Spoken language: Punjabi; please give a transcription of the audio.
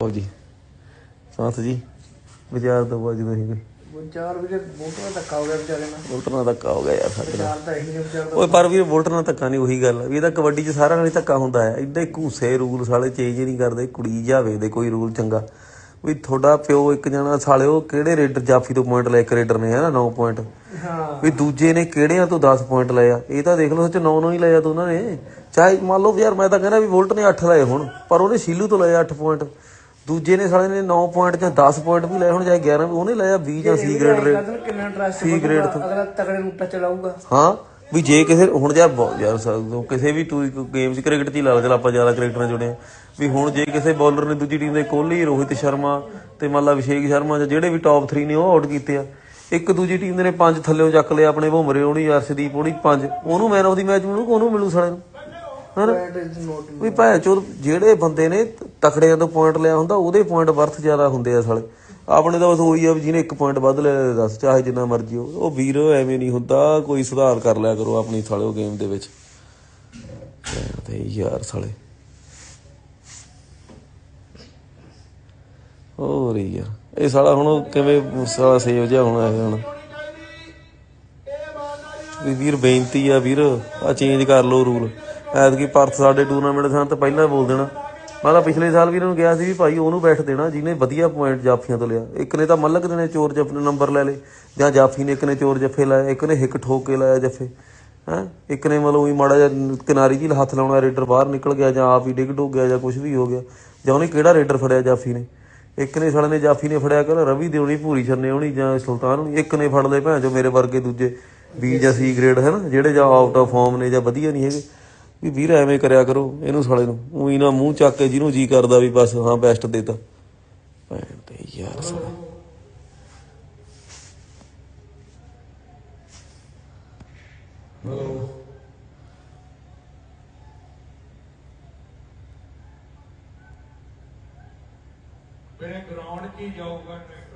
ਜੀ। ਸਾਥ ਜੀ ਵਿਚਾਰ ਤੋਂ ਬਾਅਦ ਜਦੋਂ ਅਸੀਂ ਵਿਚਾਰ ਵੀਰੇ ਬਹੁਤ ਦਾ ਧੱਕਾ ਹੋ ਗਿਆ ਵਿਚਾਰੇ ਨਾਲ। ਵੋਲਟਰ ਨਾਲ ਧੱਕਾ ਹੋ ਗਿਆ ਯਾਰ ਸਾਡੇ ਨਾਲ। ਤਾਂ ਇਹੀ ਵਿਚਾਰ ਦਾ ਓਏ ਪਰ ਵੀ ਵੋਲਟਰ ਨਾਲ ਧੱਕਾ ਨਹੀਂ ਉਹੀ ਗੱਲ ਵੀ ਇਹਦਾ ਕਬੱਡੀ 'ਚ ਸਾਰਿਆਂ ਨਾਲ ਹੀ ਧੱਕਾ ਹੁੰਦਾ ਆ। ਏਡੇ ਘੂਸੇ ਰੂਲ ਸਾਲੇ ਚੇਂਜ ਹੀ ਨਹੀਂ ਕਰਦੇ। ਕੁੜੀ ਜਾਵੇ ਦੇ ਕੋਈ ਰੂਲ ਚੰਗਾ। ਵੀ ਤੁਹਾਡਾ ਪਿਓ ਇੱਕ ਜਣਾ ਸਾਲਿਓ ਕਿਹੜੇ ਰੇਡਰ ਜਾਫੀ ਤੋਂ ਪੁਆਇੰਟ ਲੈ ਇੱਕ ਰੇਡਰ ਨੇ ਹੈ ਨਾ 9 ਪੁਆਇੰਟ ਹਾਂ। ਵੀ ਦੂਜੇ ਨੇ ਕਿਹੜਿਆਂ ਤੋਂ 10 ਪੁਆਇੰਟ ਲਏ ਆ? ਇਹ ਤਾਂ ਦੇਖ ਲਓ ਸੱਚ 9 9 ਹੀ ਲਏ ਆ ਦੋਨਾਂ ਨੇ। ਚਾਹੇ ਮੰਨ ਲਓ ਯਾਰ ਮੈਂ ਤਾਂ ਕਹਿੰਦਾ ਵੀ ਵੋਲਟ ਨੇ 8 ਲਏ ਹੁਣ ਪਰ ਉਹਨੇ ਸ਼ੀਲੂ ਤੋਂ ਲਏ 8 ਪੁਆਇੰਟ ਦੂਜੇ ਨੇ ਸਾਲੇ ਨੇ 9 ਪੁਆਇੰਟ ਜਾਂ 10 ਪੁਆਇੰਟ ਵੀ ਲਏ ਹੁਣ ਚਾਹੇ 11 ਵੀ ਉਹਨੇ ਲਏ ਆ 20 ਜਾਂ ਸੀ ਗ੍ਰੇਡ ਰੇ। ਕਦਨ ਕਿੰਨਾ ਇੰਟਰਸਟ C grade ਤੋਂ। ਅਗਲਾ ਤਗੜੇ ਨੂੰ ਟੱਚ ਚਲਾਊਗਾ। ਹਾਂ ਵੀ ਜੇ ਕਿਸੇ ਹੁਣ ਬਹੁਤ ਯਾਰ ਸ- ਕਿਸੇ ਵੀ ਤੂੰ ਗੇਮ 'ਚ ਕ੍ਰਿਕਟ 'ਚ ਹੀ ਲਾ ਲਾ ਚਲ ਆਪਾਂ ਜ਼ਿਆਦਾ ਕ੍ਰਿਕਟਰ ਨਾਲ ਜੁੜੇ ਆ ਵੀ ਹੁਣ ਜੇ ਕਿਸੇ ਬੌਲਰ ਨੇ ਦੂਜੀ ਟੀਮ ਦੇ ਕੋਹਲੀ ਰੋਹਿਤ ਸ਼ਰਮਾ ਤੇ ਮੰਨ ਲਾ ਅਭਿਸ਼ੇਕ ਸ਼ਰਮਾ ਜਾਂ ਜਿਹੜੇ ਵੀ ਟੌਪ 3 ਨੇ ਉਹ ਆਊਟ ਕੀਤੇ ਆ। ਇੱਕ ਦੂਜੀ ਟੀਮ ਦੇ ਨੇ ਪੰਜ ਥੱਲੇੋਂ ਚੱਕ ਲਿਆ ਆਪਣੇ ਭੁਮਰੇ ਹੋਣੀ ਅਰਸ਼ਦੀਪ ਹੋਣੀ ਪੰਜ। ਉਹਨੂੰ ਮੈਨ ਆਫ ਦੀ ਮੈਚ ਮਿਲੂ ਉਹਨੂੰ ਮਿਲੂ ਸਾਲੇ ਨੂੰ। ਨੋਟ ਵੀ ਭੈ ਚੋਦ ਜਿਹੜੇ ਬੰਦੇ ਨੇ ਤਕੜਿਆਂ ਤੋਂ ਪੁਆਇੰਟ ਲਿਆ ਹੁੰਦਾ, ਉਹਦੇ ਪੁਆਇੰਟ ਵਰਥ ਜ਼ਿਆਦਾ ਹੁੰਦੇ ਆ ਸਾਲੇ। ਆਪਣੇ ਤਾਂ ਬਸ ਉਹੀ ਆ ਵੀ ਜਿਹਨੇ ਇੱਕ ਪੁਆਇੰਟ ਵੱਧ ਲਿਆ ਦੱਸ ਚਾਹੇ ਜਿੰਨਾ ਮਰਜ਼ੀ ਹੋ। ਉਹ ਵੀਰ ਐਵੇਂ ਨਹੀਂ ਹੁੰਦਾ, ਕੋਈ ਸੁਧਾਰ ਕਰ ਲਿਆ ਕਰੋ ਆਪਣੀ ਸਾਲਿਓ ਗੇਮ ਦੇ ਵਿੱਚ। ਤੇ ਯਾਰ ਸਾਲੇ। ਹੋਰ ਯਾਰ ਇਹ ਸਾਲਾ ਹੁਣ ਕਿਵੇਂ ਸਾਲਾ ਸੇਵ ਜਿਹਾ ਹੋਣਾ ਇਹ ਹੁਣ। ਵੀ ਵੀਰ ਬੇਨਤੀ ਆ ਵੀਰ, ਆ ਚੇਂਜ ਕਰ ਲਓ ਰੂਲ ਐਤਕੀ ਪਰਥ ਸਾਡੇ ਟੂਰਨਾਮੈਂਟ ਸਾਂ ਤਾਂ ਪਹਿਲਾਂ ਬੋਲ ਦੇਣਾ। ਮੈਂ ਤਾਂ ਪਿਛਲੇ ਸਾਲ ਵੀ ਇਹਨਾਂ ਨੂੰ ਕਿਹਾ ਸੀ ਵੀ ਭਾਈ ਉਹਨੂੰ ਬੈਠ ਦੇਣਾ, ਜਿਹਨੇ ਵਧੀਆ ਪੁਆਇੰਟ ਜਾਫੀਆਂ ਤੋਂ ਲਿਆ। ਇੱਕ ਨੇ ਤਾਂ ਮੱਲਕ ਦੇ ਨੇ ਚੋਰ ਜੱਫੇ ਨੰਬਰ ਲੈ ਲਏ। ਜਾਂ ਜਾਫੀ ਨੇ ਇੱਕ ਨੇ ਚੋਰ ਜੱਫੇ ਲਾਇਆ ਇੱਕ ਨੇ ਹਿੱਕ ਠੋਕ ਕੇ ਲਾਇਆ ਜੱਫੇ। ਹੈ? ਇੱਕ ਨੇ ਮਤਲਬ ਉਹੀ ਮਾੜਾ ਜਿਹਾ ਕਿਨਾਰੀ ਜੀ ਹੱਥ ਲਾਉਣਾ, ਰੇਡਰ ਬਾਹਰ ਨਿਕਲ ਗਿਆ ਜਾਂ ਆਪ ਹੀ ਡਿੱਗ ਡੁੱਗ ਗਿਆ ਜਾਂ ਕੁਝ ਵੀ ਹੋ ਗਿਆ। ਜਾਂ ਉਹਨੇ ਕਿਹੜਾ ਰੇਡਰ ਫੜਿਆ ਜਾਫੀ ਨੇ? ਇੱਕ ਨੇ ਸਾਲੇ ਨੇ ਜਾਫੀ ਨੇ ਫੜਿਆ ਕਹਿੰਦਾ, ਰਵੀ ਦੇ ਹੋਣੀ, ਭੂਰੀ ਛੰਨੇ ਹੋਣੀ ਜਾਂ ਸੁਲਤਾਨ ਹੋਣੀ। ਇੱਕ ਨੇ ਫੜ ਲਏ ਭੈਣ ਜੋ ਮੇਰੇ ਵਰਗੇ ਦੂਜੇ ਬੀ ਜਾਂ ਸੀ ਗ੍ਰੇਡ ਹੈ ਨਾ ਜਿਹੜੇ ਜਾਂ ਆਊਟ ਆਫ ਫਾਰਮ ਨੇ ਜਾਂ ਵਧੀਆ ਨਹੀਂ ਹੈਗੇ। ਵੀ ਵੀਰ ਐਵੇਂ ਕਰਿਆ ਕਰੋ ਇਹਨੂੰ ਸਾਲੇ ਨੂੰ। ਉਹੀ ਨਾ ਮੂੰਹ ਚੱਕ ਕੇ ਜਿਹਨੂੰ ਜੀ ਕਰਦਾ ਵੀ ਬਸ ਹਾਂ ਬੈਸਟ ਦੇਤਾ ਭੈਣ ਤੇ ਯਾਰ ਸਾਲੇ। ਮੇਰੇ ਗਰਾਊਂਡ 'ਚ ਹੀ ਜਾਊਗਾ ਟਰੈਕਟਰ